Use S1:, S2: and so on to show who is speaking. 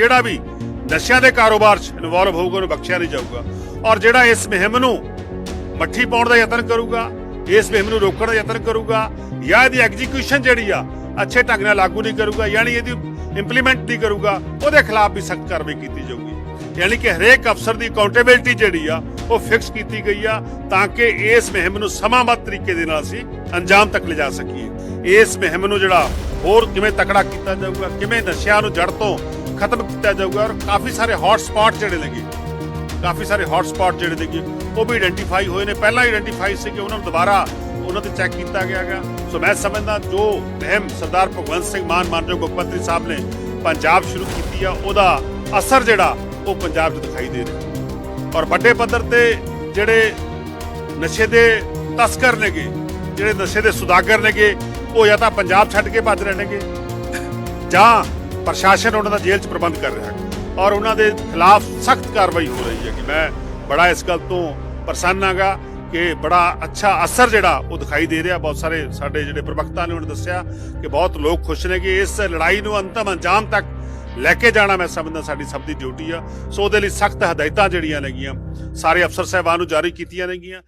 S1: ਜਿਹੜਾ ਵੀ ਨਸ਼ਿਆਂ ਦੇ ਕਾਰੋਬਾਰ 'ਚ ਇਨਵੋਲਵ ਹੋਊਗਾ, ਉਹਨੂੰ ਬਖਸ਼ਿਆ ਨਹੀਂ ਜਾਊਗਾ। ਔਰ ਜਿਹੜਾ ਇਸ ਮੁਹਿੰਮ ਨੂੰ ਮੱਠੀ ਪਾਉਣ ਦਾ ਯਤਨ ਕਰੂਗਾ, ਇਸ ਮੁਹਿੰਮ ਨੂੰ ਰੋਕਣ ਦਾ ਯਤਨ ਕਰੂਗਾ, ਜਾਂ ਇਹਦੀ ਐਗਜ਼ੀਕਿਊਸ਼ਨ ਜਿਹੜੀ ਆ, ਅੱਛੇ ਢੰਗ ਨਾਲ ਲਾਗੂ ਨਹੀਂ ਕਰੂਗਾ, ਯਾਨੀ ਇਹਦੀ ਇੰਪਲੀਮੈਂਟ ਨਹੀਂ ਕਰੂਗਾ, ਉਹਦੇ ਖਿਲਾਫ ਵੀ ਸਖਤ ਕਾਰਵਾਈ ਕੀਤੀ ਜਾਊਗੀ। ਯਾਨੀ ਕਿ ਹਰੇਕ ਅਫਸਰ ਦੀ ਅਕਾਊਂਟੇਬਿਲਟੀ ਜਿਹੜੀ ਆ, ਉਹ ਫਿਕਸ ਕੀਤੀ ਗਈ ਆ, ਤਾਂ ਕਿ ਇਸ ਮੁਹਿੰਮ ਨੂੰ ਸਮਾਂਬੱਧ ਤਰੀਕੇ ਦੇ ਨਾਲ ਅਸੀਂ ਅੰਜਾਮ ਤੱਕ ਲਿਜਾ ਸਕੀਏ। ਇਸ ਮੁਹਿੰਮ ਨੂੰ ਜਿਹੜਾ ਹੋਰ ਕਿਵੇਂ ਤਕੜਾ ਕੀਤਾ ਜਾਊਗਾ, ਕਿਵੇਂ ਨਸ਼ਿਆਂ ਨੂੰ ਜੜ ਤੋਂ ਖਤਮ ਕੀਤਾ ਜਾਊਗਾ ਔਰ ਕਾਫੀ ਸਾਰੇ ਹੌਟ ਸਪੌਟ ਜਿਹੜੇ ਲੱਗੇ ਕਾਫੀ ਸਾਰੇ ਹੌਟ ਸਪੌਟ ਜਿਹੜੇ ਦੇਖੀ ਉਹ ਵੀ ਆਇਡੈਂਟੀਫਾਈ ਹੋਏ ਨੇ। ਪਹਿਲਾਂ ਆਇਡੈਂਟੀਫਾਈ ਸੀ ਕਿ ਉਹਨਾਂ ਨੂੰ ਦੁਬਾਰਾ ਉਹਨਾਂ ਤੇ ਚੈੱਕ ਕੀਤਾ ਗਿਆ ਗਾ ਸੋ ਮੈਂ ਸਮਝਦਾ ਜੋ ਅਹਿਮ ਸਰਦਾਰ ਭਗਵੰਤ ਸਿੰਘ ਮਾਨ ਮਾਨਯੋਗ ਮੁੱਖ ਮੰਤਰੀ ਸਾਹਿਬ ਨੇ ਪੰਜਾਬ ਸ਼ੁਰੂ ਕੀਤੀ ਆ, ਉਹਦਾ ਅਸਰ ਜਿਹੜਾ ਉਹ ਪੰਜਾਬ 'ਚ ਦਿਖਾਈ ਦੇ ਰਿਹਾ। ਔਰ ਵੱਡੇ ਪੱਧਰ ਤੇ ਜਿਹੜੇ ਨਸ਼ੇ ਦੇ ਤਸਕਰ ਨੇਗੇ, ਜਿਹੜੇ ਨਸ਼ੇ ਦੇ ਸੁਦਾਗਰ ਨੇਗੇ, ਉਹ ਜਾਂ ਤਾਂ ਪੰਜਾਬ ਛੱਡ ਕੇ ਭੱਜ ਰਹੇ ਨੇਗੇ, ਜਾਂ ਪ੍ਰਸ਼ਾਸਨ ਉਹਨਾਂ ਦਾ ਜੇਲ੍ਹ 'ਚ ਪ੍ਰਬੰਧ ਕਰ ਰਿਹਾ ਹੈ ਔਰ ਉਹਨਾਂ ਦੇ ਖਿਲਾਫ ਸਖਤ ਕਾਰਵਾਈ ਹੋ ਰਹੀ ਹੈ ਕਿ ਮੈਂ ਬੜਾ ਇਸ ਗੱਲ ਤੋਂ ਪ੍ਰਸੰਨ ਹਾਂਗਾ ਕਿ ਬੜਾ ਅੱਛਾ ਅਸਰ ਜਿਹੜਾ ਉਹ ਦਿਖਾਈ ਦੇ ਰਿਹਾ। ਬਹੁਤ ਸਾਰੇ ਸਾਡੇ ਜਿਹੜੇ ਪ੍ਰਵਕਤਾ ਨੇ ਉਹਨਾਂ ਦੱਸਿਆ ਕਿ ਬਹੁਤ ਲੋਕ ਖੁਸ਼ ਨੇ ਕਿ ਇਸ ਲੜਾਈ ਨੂੰ ਅੰਤਮ ਅੰਜਾਮ ਤੱਕ ਲੈ ਕੇ ਜਾਣਾ ਮੈਂ ਸਮਝਦਾ ਸਾਡੀ ਸਭ ਦੀ ਡਿਊਟੀ ਆ। ਸੋ ਉਹਦੇ ਲਈ ਸਖਤ ਹਦਾਇਤਾਂ ਜਿਹੜੀਆਂ ਨੇਗੀਆਂ, ਸਾਰੇ ਅਫਸਰ ਸਾਹਿਬਾਨ ਨੂੰ ਜਾਰੀ ਕੀਤੀਆਂ ਨੇਗੀਆਂ।